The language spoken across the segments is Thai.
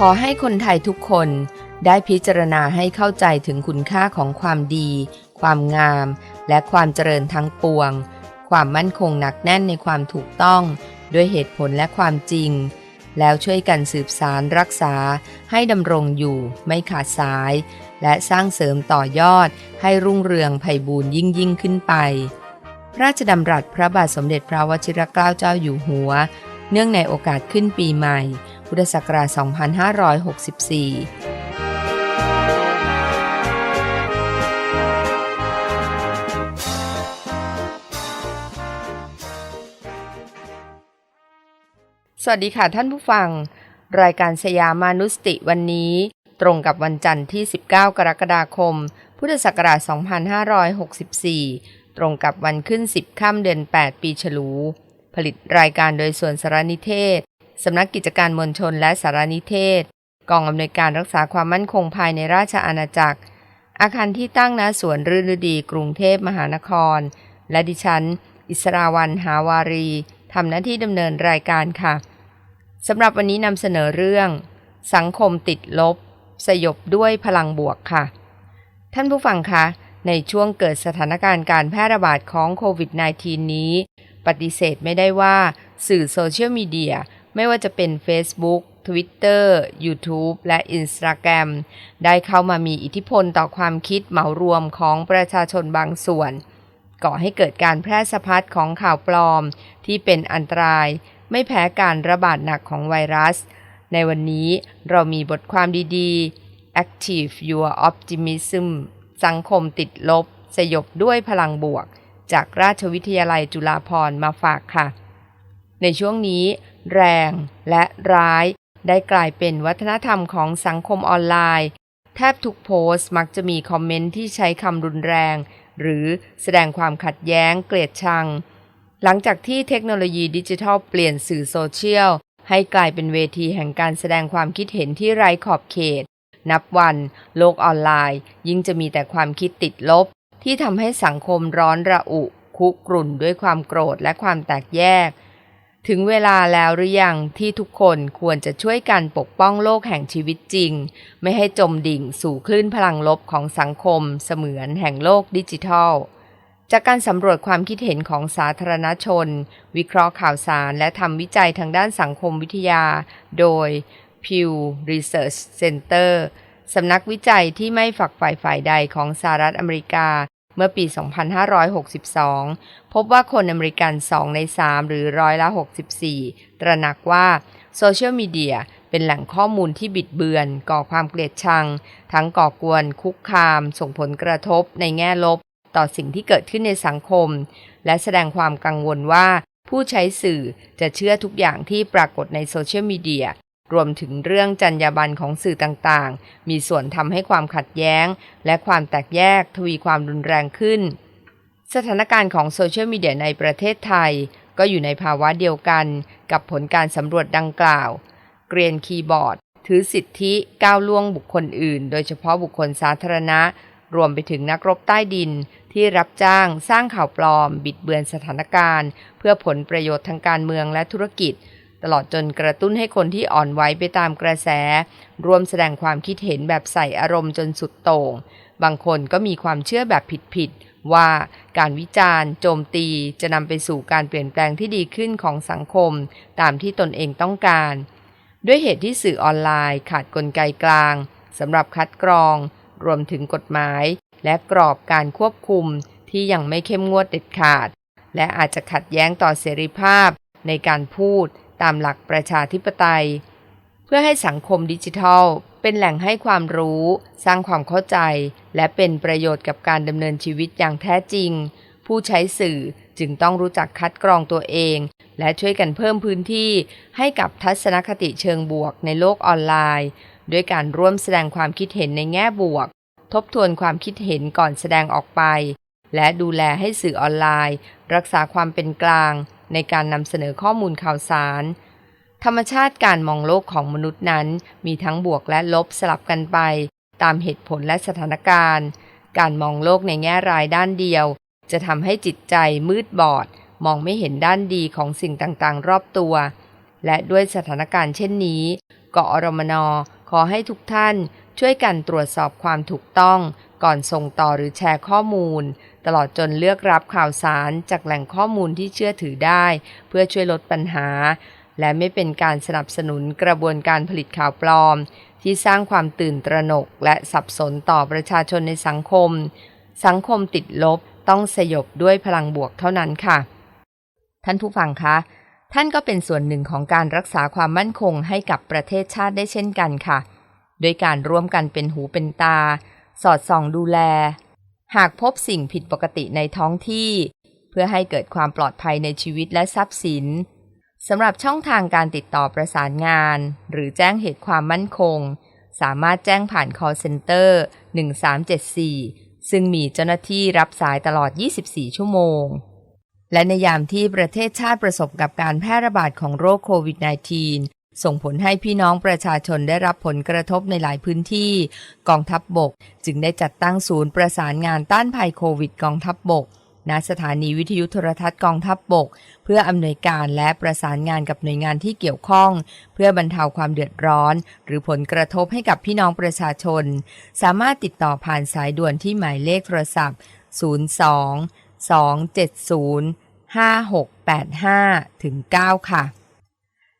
ขอให้คนไทยทุกคนได้พิจารณาให้เข้าใจถึงคุณค่าของความดี ความงาม และความเจริญทั้งปวง ความมั่นคงหนักแน่นในความถูกต้อง ด้วยเหตุผลและความจริง แล้วช่วยกันสืบสารรักษาให้ดำรงอยู่ไม่ขาดสาย และสร้างเสริมต่อยอดให้รุ่งเรืองไพบูรย์ยิ่งยิ่งขึ้นไป พระราชดำรัสพระบาทสมเด็จพระวชิรเกล้าเจ้าอยู่หัว เนื่องในโอกาสขึ้นปีใหม่ พุทธศักราช 2564สวัสดีค่ะท่านผู้ฟัง รายการสยามานุสติวันนี้ ตรงกับวันจันทร์ที่ 19 กรกฎาคม พุทธศักราช 2564 ตรงกับวันขึ้น 10 ค่ำเดือน 8 ปีฉลู ผลิตรายการโดยส่วนสารนิเทศ สำนักกิจการมวลชนและสารนิเทศ กองอำนวยการรักษาความมั่นคงภายในราชอาณาจักร อาคารที่ตั้งณสวนรื่นฤดีกรุงเทพมหานคร และดิฉัน อิสราวันหาวารีทำหน้าที่ดำเนินรายการค่ะสำหรับวันนี้นำเสนอเรื่อง สังคมติดลบ สยบด้วยพลังบวกค่ะ ท่านผู้ฟังคะในช่วงเกิดสถานการณ์การแพร่ระบาดของโควิด -19 นี้ ปฏิเสธไม่ได้ว่าสื่อโซเชียลมีเดีย ไม่ว่าจะเป็น Facebook Twitter YouTube และ Instagram ได้เข้ามามีอิทธิพลต่อความคิดเหมารวมของประชาชนบางส่วน ก่อให้เกิดการแพร่สะพัดของข่าวปลอม ที่เป็นอันตราย ไม่แพ้การระบาดหนักของไวรัส ในวันนี้เรามีบทความดีๆ Active Your Optimism สังคมติดลบ สยบด้วยพลังบวก จากราชวิทยาลัยจุฬาภรณ์มาฝากค่ะ ในช่วงนี้ แรงและร้าย ได้กลายเป็นวัฒนธรรมของสังคมออนไลน์ แทบทุกโพสต์มักจะมีคอมเมนต์ที่ใช้คำรุนแรง หรือแสดงความขัดแย้งเกลียดชัง หลังจากที่เทคโนโลยีดิจิทัลเปลี่ยนสื่อโซเชียล ให้กลายเป็นเวทีแห่งการแสดงความคิดเห็นที่ไร้ขอบเขต นับวันโลกออนไลน์ ยิ่งจะมีแต่ความคิดติดลบ ที่ทำให้สังคมร้อนระอุคุกรุ่นด้วยความโกรธและความแตกแยก ถึงเวลาแล้วหรือยังที่ทุกคนควรจะช่วยกันปกป้องโลกแห่งชีวิตจริง ไม่ให้จมดิ่งสู่คลื่นพลังลบของสังคมเสมือนแห่งโลกดิจิทัล จากการสำรวจความคิดเห็นของสาธารณชน วิเคราะห์ข่าวสารและทำวิจัยทางด้านสังคมวิทยา โดย Pew Research Center สำนักวิจัยที่ไม่ฝักใฝ่ฝ่ายใดของสหรัฐอเมริกา เมื่อปี 2562 พบว่าคนอเมริกัน 2 ใน 3 หรือร้อยละ 64 ตระหนักว่าโซเชียลมีเดียเป็นแหล่งข้อมูลที่บิดเบือน ก่อความเกลียดชัง ทั้งก่อกวน คุกคาม ส่งผลกระทบในแง่ลบ ต่อสิ่งที่เกิดขึ้นในสังคม และแสดงความกังวลว่าผู้ใช้สื่อจะเชื่อทุกอย่างที่ปรากฏในโซเชียลมีเดีย รวมถึงเรื่องจรรยาบรรณของสื่อต่างๆ มีส่วนทำให้ความขัดแย้ง และความแตกแยกทวีความรุนแรงขึ้น สถานการณ์ของโซเชียลมีเดียในประเทศไทย ก็อยู่ในภาวะเดียวกันกับผลการสำรวจดังกล่าว เกรียนคีย์บอร์ด ถือสิทธิก้าวล่วงบุคคลอื่น โดยเฉพาะบุคคลสาธารณะ รวมไปถึงนักรบใต้ดิน ที่รับจ้างสร้างข่าวปลอม บิดเบือนสถานการณ์ เพื่อผลประโยชน์ทางการเมืองและธุรกิจ ลอดจนกระตุ้นให้คนที่อ่อนไหวไปตามกระแสรวมแสดงความคิดเห็นแบบใส่อารมณ์จนสุดโต่ง บางคนก็มีความเชื่อแบบผิดๆว่าการวิจารณ์ โจมตีจะนำไปสู่การเปลี่ยนแปลงที่ดีขึ้นของสังคม ตามที่ตนเองต้องการ ด้วยเหตุที่สื่อออนไลน์ ขาดกลไกกลางสำหรับคัดกรอง รวมถึงกฎหมาย และกรอบการควบคุมที่ยังไม่เข้มงวดเด็ดขาด และอาจจะขัดแย้งต่อเสรีภาพในการพูด ตามหลักประชาธิปไตย เพื่อให้สังคมดิจิทัล เป็นแหล่งให้ความรู้ สร้างความเข้าใจ และเป็นประโยชน์กับการดำเนินชีวิตอย่างแท้จริง ผู้ใช้สื่อจึงต้องรู้จักคัดกรองตัวเอง และช่วยกันเพิ่มพื้นที่ให้กับทัศนคติเชิงบวกในโลกออนไลน์ ด้วยการร่วมแสดงความคิดเห็นในแง่บวก ทบทวนความคิดเห็นก่อนแสดงออกไป และดูแลให้สื่อออนไลน์ รักษาความเป็นกลาง ในการนำเสนอข้อมูลข่าวสาร ธรรมชาติการมองโลกของมนุษย์นั้นมีทั้งบวกและลบสลับกันไป ตามเหตุผลและสถานการณ์ การมองโลกในแง่ร้ายด้านเดียว จะทำให้จิตใจมืดบอด มองไม่เห็นด้านดีของสิ่งต่างๆ รอบตัว และด้วยสถานการณ์เช่นนี้กอรมนขอให้ทุกท่านช่วยกันตรวจสอบความถูกต้องก่อนส่งต่อหรือแชร์ข้อมูล ตลอดจนเลือกรับข่าวสารจากแหล่งข้อมูลที่เชื่อถือได้ เพื่อช่วยลดปัญหา และไม่เป็นการสนับสนุนกระบวนการผลิตข่าวปลอม ที่สร้างความตื่นตระหนก และสับสนต่อประชาชนในสังคม สังคมติดลบต้องสยบด้วยพลังบวกเท่านั้นค่ะ ท่านผู้ฟังคะท่านก็เป็นส่วนหนึ่งของการรักษาความมั่นคงให้กับประเทศชาติได้เช่นกันค่ะ โดยการร่วมกันเป็นหูเป็นตา สอดส่องดูแล หากพบสิ่งผิดปกติในท้องที่ เพื่อให้เกิดความปลอดภัยในชีวิตและทรัพย์สินสำหรับช่องทางการติดต่อประสานงาน หรือแจ้งเหตุความมั่นคง สามารถแจ้งผ่าน call center 1374 ซึ่งมีเจ้าหน้าที่รับสายตลอด 24 ชั่วโมง และในยามที่ประเทศชาติประสบกับการแพร่ระบาดของโรคโควิด -19 ส่งผลให้พี่น้องประชาชนได้รับผลกระทบในหลายพื้นที่ กองทัพบบก จึงได้จัดตั้งศูนย์ประสานงานต้านภัยโควิดกองทัพบบกณสถานีวิทยุโทรทัศน์กองทัพบบก เพื่ออำนวยการและประสานงานกับหน่วยงานที่เกี่ยวข้อง เพื่อบรรเทาความเดือดร้อน หรือผลกระทบให้กับพี่น้องประชาชน สามารถติดต่อผ่านสายด่วนที่หมายเลขโทรศัพท์ 02 270 5685 ถึง 9 ค่ะ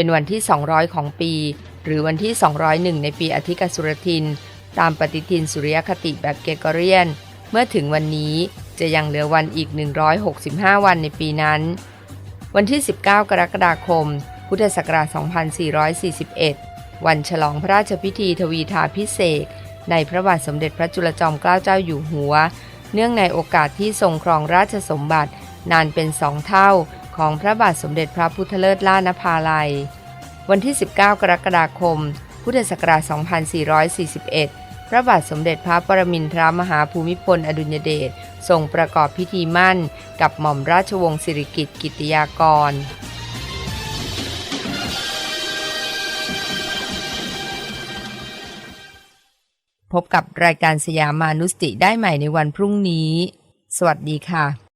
เป็นวันที่ 200 ของปี หรือวันที่ 201 ในปีอธิกสุรทิน ตามปฏิทินสุริยคติแบบเกรกเรียน เมื่อถึงวันนี้จะยังเหลือวันอีก 165 วันในปีนั้น วันที่ 19 กรกฎาคม พุทธศักราช 2441 วันฉลองพระราชพิธีทวีทาพิเศษ ในพระบาทสมเด็จพระจุลจอมเกล้าเจ้าอยู่หัว เนื่องในโอกาสที่ทรงครองราชสมบัตินานเป็นสองเท่า ของพระบาทสมเด็จพระพุทธเลิศล่านภาลัย วันที่ 19 กรกฎาคม พุทธศักราช 2441 พระบาทสมเด็จพระปรมินทรมหาภูมิพลอดุลยเดชทรงประกอบพิธีมั่น กับหม่อมราชวงศ์สิริกิติ์กิติยากรพบกับรายการสยามานุสติได้ใหม่ในวันพรุ่งนี้ สวัสดีค่ะ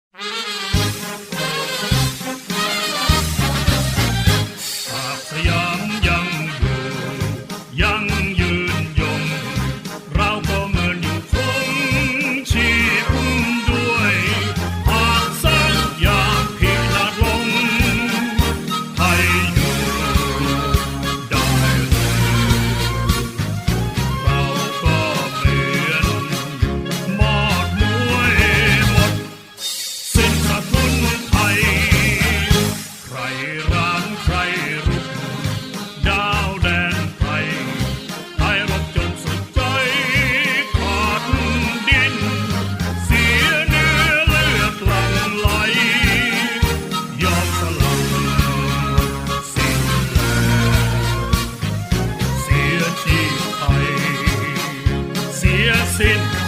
แล้